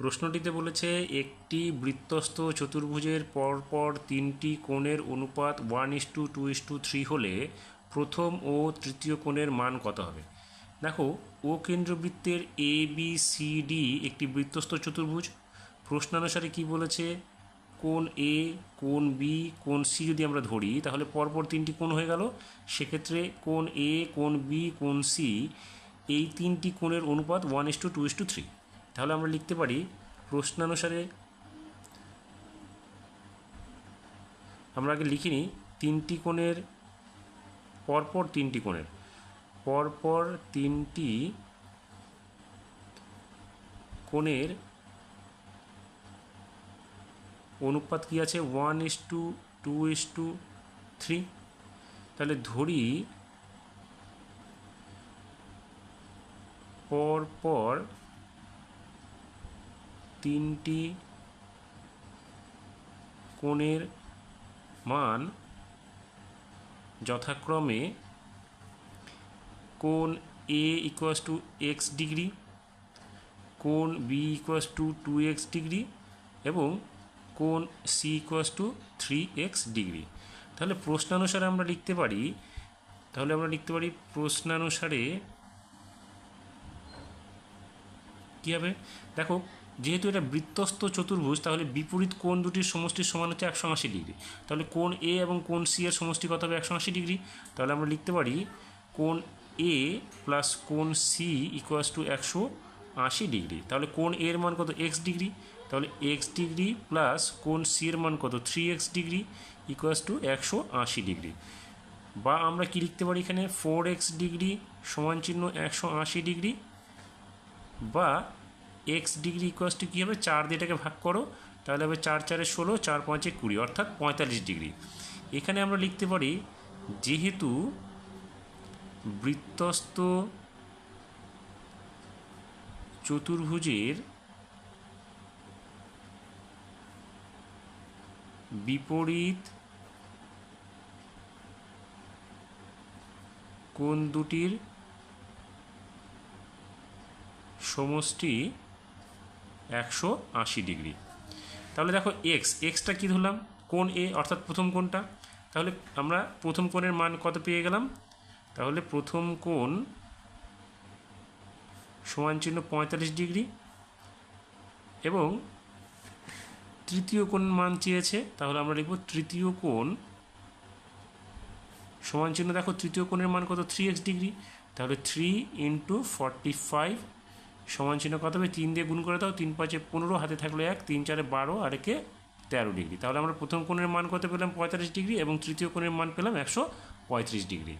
প্রশ্নটিতে বলেছে, একটি বৃত্তস্থ চতুর্ভুজের পরপর তিনটি কোণের অনুপাত one is to two is to three হলে প্রথম ও তৃতীয় কোণের মান কত হবে? দেখো, ও কেন্দ্রবৃত্তের এ বি সি ডি একটি বৃত্তস্থ চতুর্ভুজ। প্রশ্নানুসারে কি বলেছে? কোন এ কোন বি কোন সি যদি আমরা ধরি, তাহলে পরপর তিনটি কোণ হয়ে গেল। সেক্ষেত্রে কোন এ কোন বি কোন সি এই তিনটি কোণের অনুপাত one is to two is to three তাহলে আমরা লিখতে পারি প্রশ্নানুসারে আমরা আগে লিখিনি, তিনটি কোণের, পরপর তিনটি কোণের, পরপর তিনটি কোণের অনুপাত কি আছে? One is to two is to, three. তাহলে ধরি পর পর তিনটি কোণের মান যথাক্রমে কোণ A equals to X degree কোণ B equals to two X degree এবং কোণ C equals to three X degree তাহলে প্রশ্নানুসারে আমরা লিখতে পারি, তাহলে আমরা লিখতে পারি প্রশ্নানুসারে কী হবে? দেখো যেহেতু এটা বৃত্তস্থ চতুর্ভুজ, তাহলে বিপরীত কোণ দুটির সমষ্টির সমান হচ্ছে একশো আশি ডিগ্রি। তাহলে কোণ এ এবং কোণ সি এর সমষ্টি কত হবে? একশো আশি ডিগ্রি। তাহলে আমরা লিখতে পারি কোণ এ প্লাস কোণ সি ইকুয়াস টু একশো আশি ডিগ্রি। তাহলে কোণ এর মান কত? X degree. তাহলে এক্স ডিগ্রি প্লাস কোণ সি এর মান কত? Three X degree equals to একশো আশি ডিগ্রি। বা আমরা কি লিখতে পারি এখানে? ফোর এক্স ডিগ্রি সমান চিহ্ন একশো আশি ডিগ্রি। বা এক্স ডিগ্রি ইকুয়াস টু কী হবে? চার দিয়ে এটাকে ভাগ করো, তাহলে হবে চার চারে ষোলো, চার পাঁচে কুড়ি, অর্থাৎ পঁয়তাল্লিশ ডিগ্রি এখানে আমরা লিখতে পারি, যেহেতু বৃত্তস্থ চতুর্ভুজের বিপরীত কোণ দুটির সমষ্টি একশো আশি ডিগ্রি। তাহলে দেখো এক্স এক্সটা কী ধরলাম? কোন এ অর্থাৎ প্রথম কোণটা। তাহলে আমরা প্রথম কোণের মান কত পেয়ে গেলাম? তাহলে প্রথম কোণ সমান চিহ্ন পঁয়তাল্লিশ ডিগ্রি। এবং তৃতীয় কোণ মান চেয়েছে, তাহলে আমরা লিখব তৃতীয় কোণ সমান চিহ্ন। দেখো তৃতীয় কোণের মান কত? Three X degree. তাহলে থ্রি ইন্টু ফর্টি ফাইভ সমান চিহ্ন কত হবে? তিন দিয়ে গুণ করে দাও, তিন পাঁচে পনেরো, হাতে থাকল এক, তিন চারে বারো আর একে তেরো ডিগ্রি। তাহলে আমরা প্রথম কোণের মান কত পেলাম? পঁয়তাল্লিশ ডিগ্রি এবং তৃতীয় কোণের মান পেলাম একশো পঁয়ত্রিশ ডিগ্রি।